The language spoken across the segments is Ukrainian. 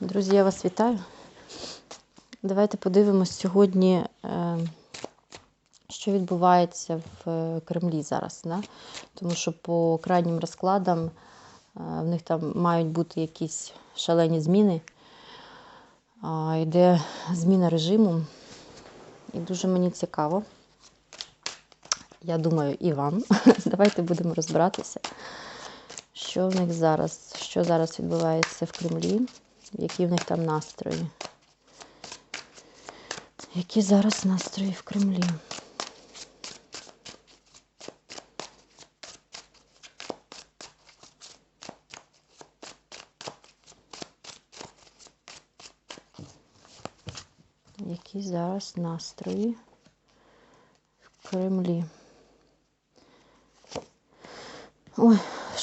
Друзі, я вас вітаю. Давайте подивимось сьогодні, е, що відбувається в е, Кремлі зараз. Да? Тому що по крайнім розкладам е, в них там мають бути якісь шалені зміни. Йде зміна режиму. І дуже мені цікаво. Я думаю, і вам. Давайте будемо розбиратися, що в них зараз, що зараз відбувається в Кремлі, які в них там настрої. Які зараз настрої в Кремлі? Які зараз настрої в Кремлі? Ой,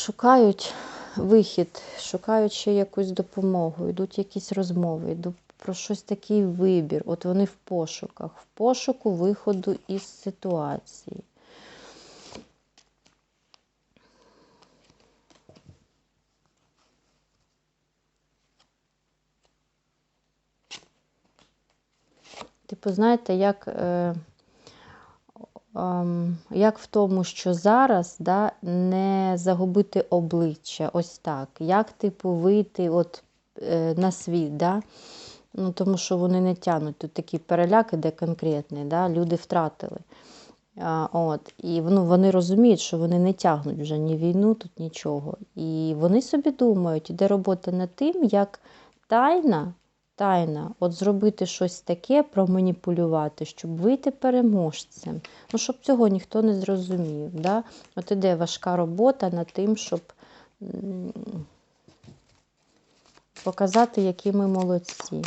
шукають вихід, шукають ще якусь допомогу, йдуть якісь розмови, йдуть про щось такий вибір. От вони в пошуках, в пошуку виходу із ситуації. Типу, знаєте, як е, як в тому, що зараз да, не загубити обличчя, ось так. Як, типу, вийти от, е, на світ, да? ну, тому що вони не тягнуть. Тут такий переляк іде конкретний, да? люди втратили. А, от, І ну, вони розуміють, що вони не тягнуть вже ні війну, тут нічого. І вони собі думають, іде робота над тим, як тайна тайна, от зробити щось таке, проманіпулювати, щоб вийти переможцем. Ну, щоб цього ніхто не зрозумів. Да? От іде важка робота над тим, щоб показати, які ми молодці.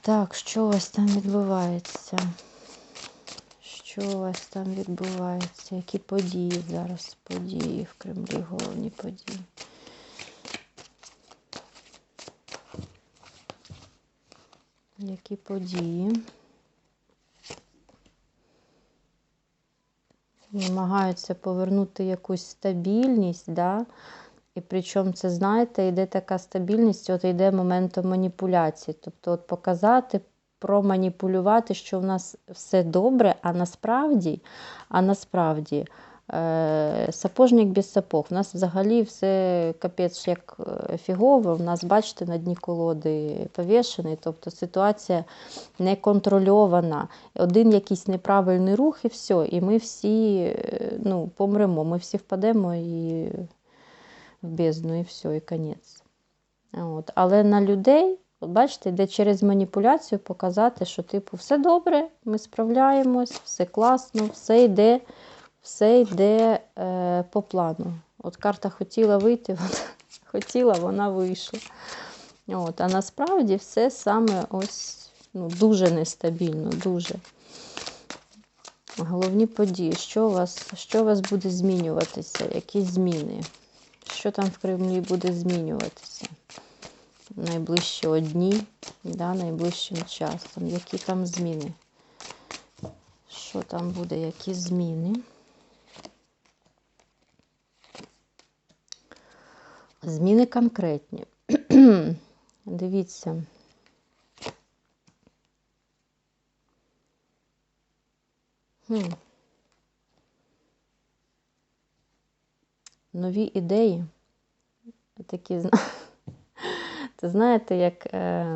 Так, що у вас там відбувається? Що у вас там відбувається? Які події зараз? Події в Кремлі, головні події. Які події? Намагаються повернути якусь стабільність, да? і причому це, знаєте, йде така стабільність, от йде моментом маніпуляції. Тобто от показати, проманіпулювати, що в нас все добре, а насправді, а насправді е, сапожник без сапог. У нас взагалі все капець як е, фігово. У нас, бачите, на дні колоди повішений, тобто ситуація не контрольована. Один якийсь неправильний рух, і все. І ми всі е, ну, помремо, ми всі впадемо і в бездну, і все, і конець. От. Але на людей От бачите, йде через маніпуляцію показати, що, типу, все добре, ми справляємось, все класно, все йде все йде е, по плану. От карта хотіла вийти, от, хотіла, вона вийшла. От, А насправді все саме ось ну, дуже нестабільно, дуже. Головні події, що у вас що у вас буде змінюватися, які зміни? Що там в Кремлі буде змінюватися? Найближчі дні, да, найближчим часом. Які там зміни? Що там буде, які зміни? Зміни конкретні. Дивіться. Хм. Нові ідеї. Такі, це знаєте, як е,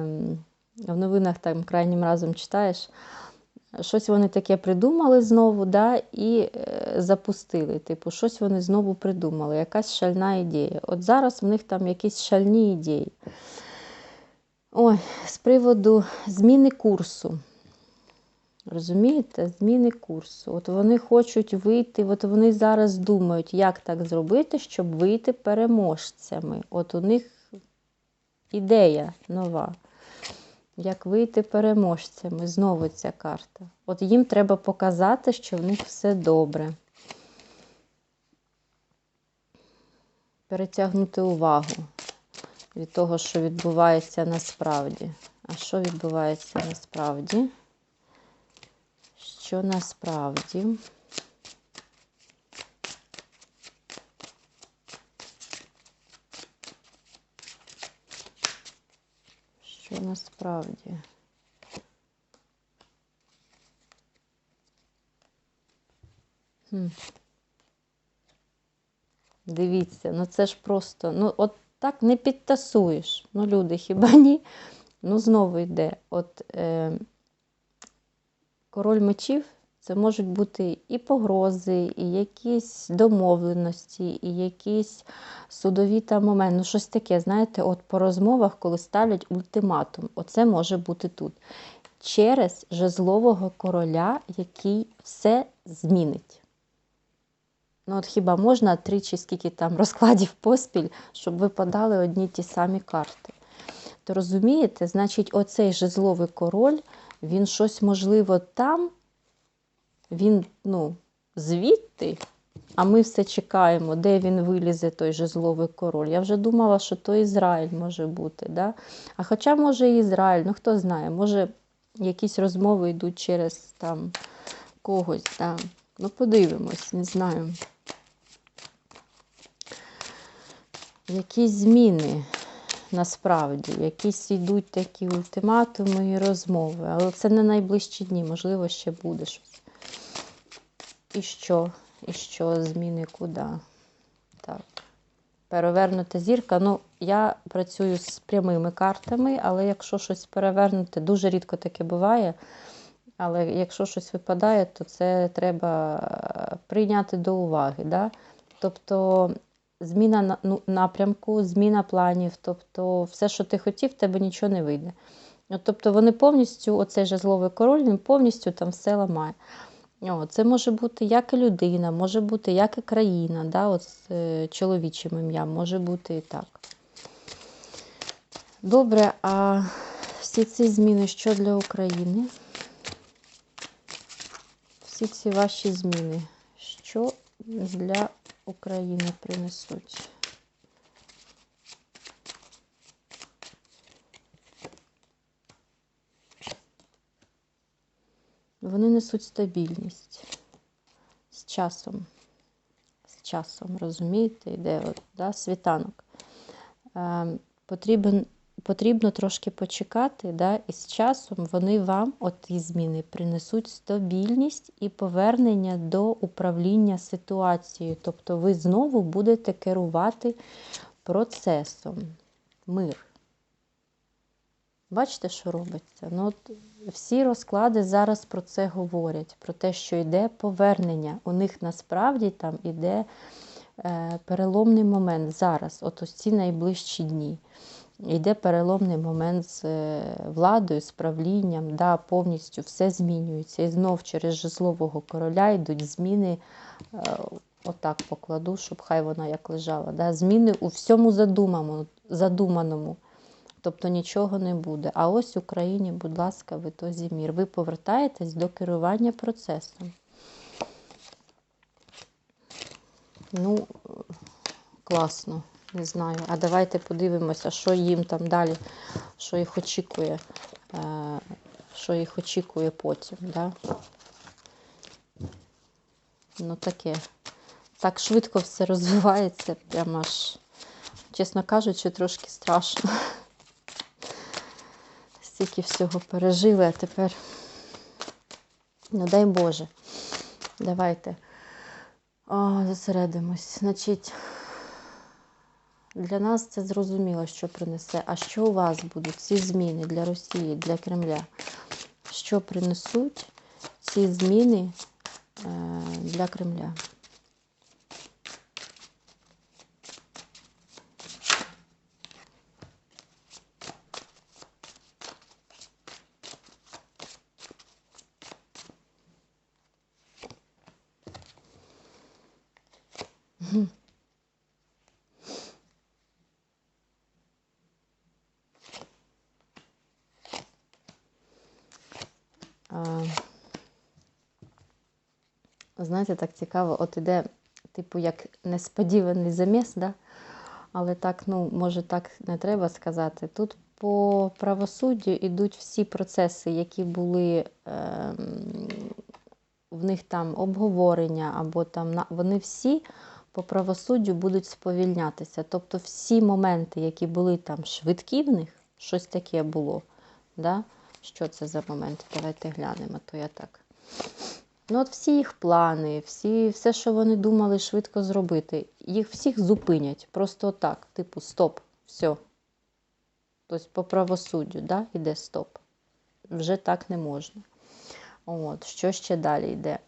в новинах там крайнім разом читаєш, щось вони таке придумали знову, да, і е, запустили. Типу, щось вони знову придумали, якась шальна ідея. От зараз в них там якісь шальні ідеї. Ой, з приводу зміни курсу. Розумієте, зміни курсу. От вони хочуть вийти, от вони зараз думають, як так зробити, щоб вийти переможцями. От у них ідея нова. Як вийти переможцями? Знову ця карта. От їм треба показати, що в них все добре. Перетягнути увагу від того, що відбувається насправді. А що відбувається насправді? Що насправді? Що насправді? Хм. Дивіться, ну це ж просто, ну от так не підтасуєш. Ну, люди, хіба ні? Ну, знову йде. От е, король мечів це можуть бути і погрози, і якісь домовленості, і якісь судові там моменти. Ну, щось таке, знаєте, от по розмовах, коли ставлять ультиматум, оце може бути тут. Через жезлового короля, який все змінить. Ну, от хіба можна тричі скільки там розкладів поспіль, щоб випадали одні ті самі карти? То розумієте, значить, оцей жезловий король, він щось, можливо, там, він, ну, звідти, а ми все чекаємо, де він вилізе, той жезловий король. Я вже думала, що то Ізраїль може бути. Да? А хоча, може, і Ізраїль, ну хто знає, може, якісь розмови йдуть через там когось. Да? Ну, подивимось, не знаю. Якісь зміни насправді, якісь йдуть такі ультиматуми і розмови. Але це не найближчі дні, можливо, ще буде щось. І що? І що? Зміни куди? Так. Перевернута зірка. Ну, я працюю з прямими картами, але якщо щось перевернути, дуже рідко таке буває. Але якщо щось випадає, то це треба прийняти до уваги. Да? Тобто зміна ну, напрямку, зміна планів, тобто все, що ти хотів, тебе нічого не вийде. Тобто вони повністю, оцей жезловий король, він повністю там все ламає. Це може бути як і людина, може бути як і країна, да, от з е, чоловічим ім'ям, може бути і так. Добре, а всі ці зміни що для України? Всі ці ваші зміни, що для України принесуть? Вони несуть стабільність з часом. З часом, розумієте, йде от, да, світанок. Е, потрібен, Потрібно трошки почекати, да, і з часом вони вам, от ті зміни, принесуть стабільність і повернення до управління ситуацією. Тобто ви знову будете керувати процесом. Мир. Бачите, що робиться? Ну, от Всі розклади зараз про це говорять, про те, що йде повернення. У них насправді там йде е, переломний момент зараз, от ось ці найближчі дні. Йде переломний момент з е, владою, з правлінням, да, повністю все змінюється. І знов через жезлового короля йдуть зміни, е, отак покладу, щоб хай вона як лежала. Да, Зміни у всьому задуманому. задуманому. Тобто нічого не буде. А ось Україні, будь ласка, ви то зімір. Ви повертаєтесь до керування процесом. Ну, класно, не знаю. А давайте подивимося, що їм там далі, що їх очікує, е, що їх очікує потім. Да? Ну таке. Так швидко все розвивається, прямо аж, чесно кажучи, трошки страшно стільки всього пережили, а тепер, ну дай Боже, давайте О, зосередимось. Значить, для нас це зрозуміло, що принесе. А що у вас будуть ці зміни для Росії, для Кремля? Що принесуть ці зміни е, для Кремля? Знаєте, так цікаво, от іде, типу, як несподіваний заміс, да? але так, ну, може, так не треба сказати. Тут по правосуддю йдуть всі процеси, які були е, в них там обговорення, або там на вони всі по правосуддю будуть сповільнятися. Тобто всі моменти, які були там швидкі в них, Щось таке було. Да? Що це за момент? Давайте глянемо, то я так. Ну, от всі їх плани, всі, все, що вони думали швидко зробити, їх всіх зупинять. Просто так, типу, стоп, все. Тобто по правосуддю, да, іде стоп. Вже так не можна. От, Що ще далі йде?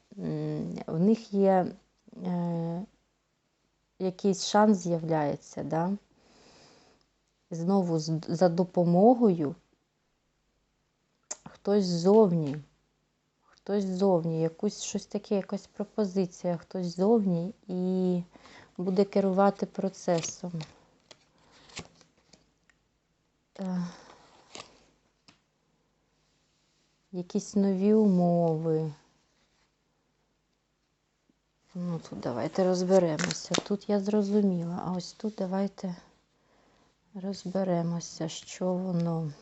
В них є е, якийсь шанс з'являється, да? знову за допомогою хтось ззовні, хтось ззовні, якусь щось таке, якась пропозиція, хтось ззовні і буде керувати процесом. Якісь нові умови. Ну, тут давайте розберемося. Тут я зрозуміла, а ось тут давайте розберемося, що воно.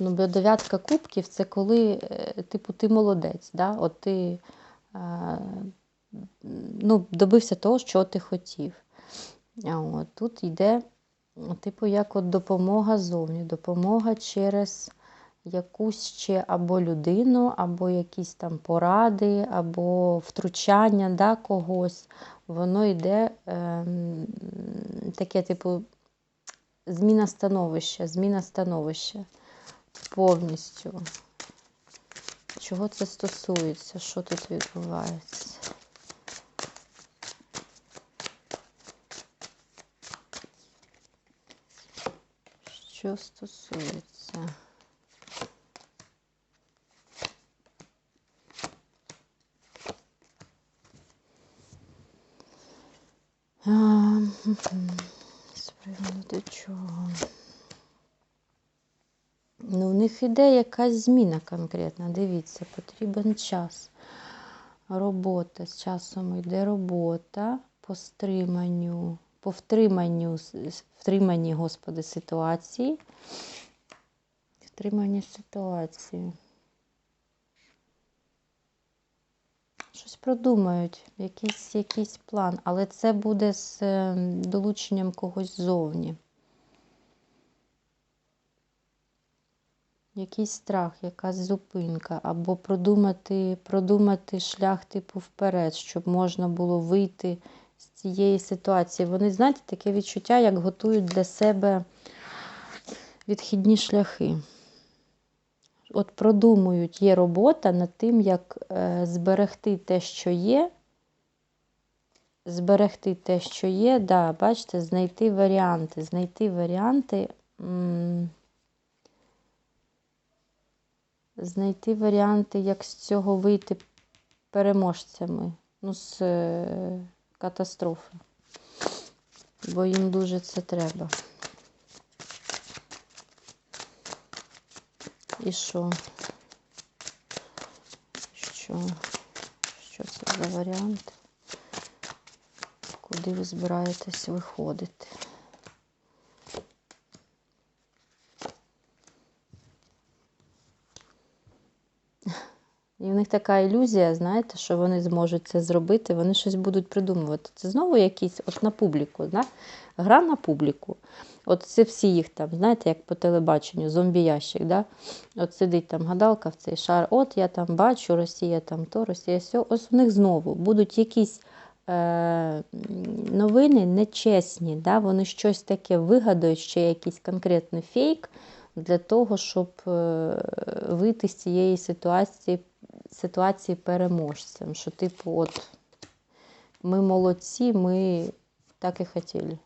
Ну, бо дев'ятка кубків це коли, е, типу, ти молодець, да? От ти е, ну, добився того, що ти хотів. А от Тут йде, типу, як от допомога зовні, допомога через якусь ще або людину, або якісь там поради, або втручання да, когось. Воно йде е, таке, типу, зміна становища, зміна становища повністю. Чого це стосується? Що тут відбувається? Що стосується? З приводу чого? Ну, у них іде якась зміна конкретна. Дивіться, потрібен час. Робота. З часом йде робота по стриманню, по втриманню, втриманні, Господи, ситуації. Втриманні ситуації. Щось продумають, якийсь якийсь план, але це буде з ем, долученням когось ззовні. Якийсь страх, якась зупинка, або продумати продумати шлях типу вперед, щоб можна було вийти з цієї ситуації. Вони, знаєте, таке відчуття, як готують для себе відхідні шляхи. От продумують, є робота над тим, як е, зберегти те, що є. Зберегти те, що є, да, бачите, знайти варіанти, знайти варіанти. М знайти варіанти, як з цього вийти переможцями, ну, з е, катастрофи. Бо їм дуже це треба. І що? Що? Що це за варіант? Куди ви збираєтесь виходити? І в них така ілюзія, знаєте, що вони зможуть це зробити, вони щось будуть придумувати. Це знову якісь от на публіку, да? гра на публіку. От це всі їх там, знаєте, як по телебаченню, зомбі-ящик. Да? От сидить там гадалка в цей шар, от я там бачу, Росія там то, Росія сьо. Ось в них знову будуть якісь е, новини нечесні, да? вони щось таке вигадають, ще якийсь конкретний фейк для того, щоб е, вийти з цієї ситуації ситуації переможцем. Що, типу, от ми молодці, ми так і хотіли.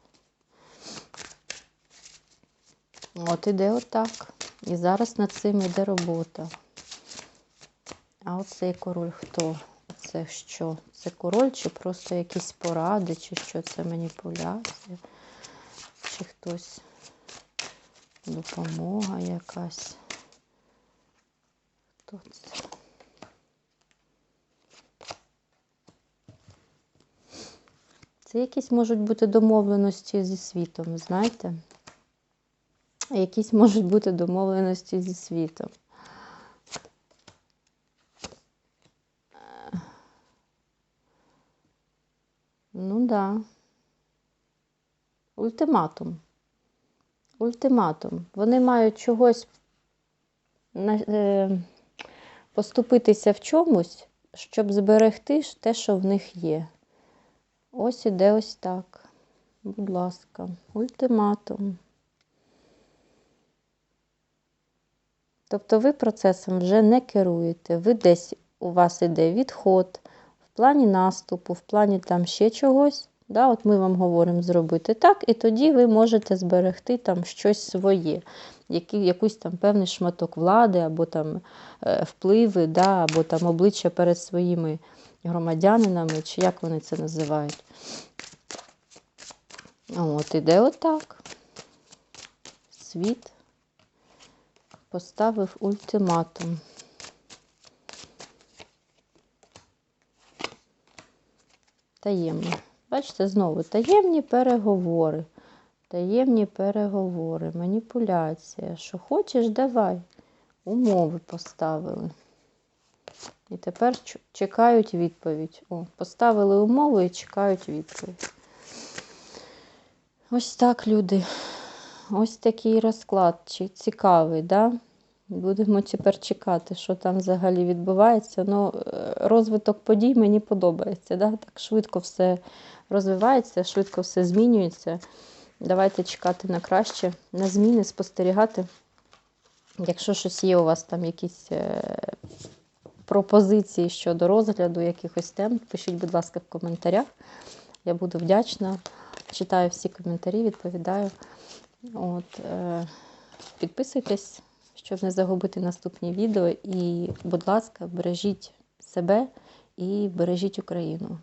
От іде отак. І зараз над цим йде робота. А оцей король хто? Це що? Це король, чи просто якісь поради, чи що це маніпуляція, чи хтось допомога якась. Хто це? Це якісь можуть бути домовленості зі світом, знаєте? Якісь можуть бути домовленості зі світом. Ну да. Ультиматум. Ультиматум. Вони мають чогось е, поступитися в чомусь, щоб зберегти те, що в них є. Ось іде ось так. Будь ласка, ультиматум. Тобто ви процесом вже не керуєте. Ви десь у вас іде відход в плані наступу, в плані там ще чогось. Да, от ми вам говоримо зробити так, і тоді ви можете зберегти там щось своє, які, якийсь там певний шматок влади, або там е, впливи, да, або там обличчя перед своїми громадянинами, чи як вони це називають. От, іде отак. Світ поставив ультиматум. Таємні. Бачите, знову таємні переговори. Таємні переговори, маніпуляція. Що хочеш, давай. Умови поставили. І тепер чекають відповідь. О, поставили умови і чекають відповідь. Ось так, люди. Ось такий розклад. Цікавий, да? Будемо тепер чекати, що там взагалі відбувається. Ну, е, розвиток подій мені подобається. Да? Так швидко все розвивається, швидко все змінюється. Давайте чекати на краще, на зміни, спостерігати. Якщо щось є у вас там якісь е, пропозиції щодо розгляду якихось тем, пишіть, будь ласка, в коментарях. Я буду вдячна. Читаю всі коментарі, відповідаю. От, е, підписуйтесь, щоб не загубити наступні відео. І, будь ласка, бережіть себе і бережіть Україну.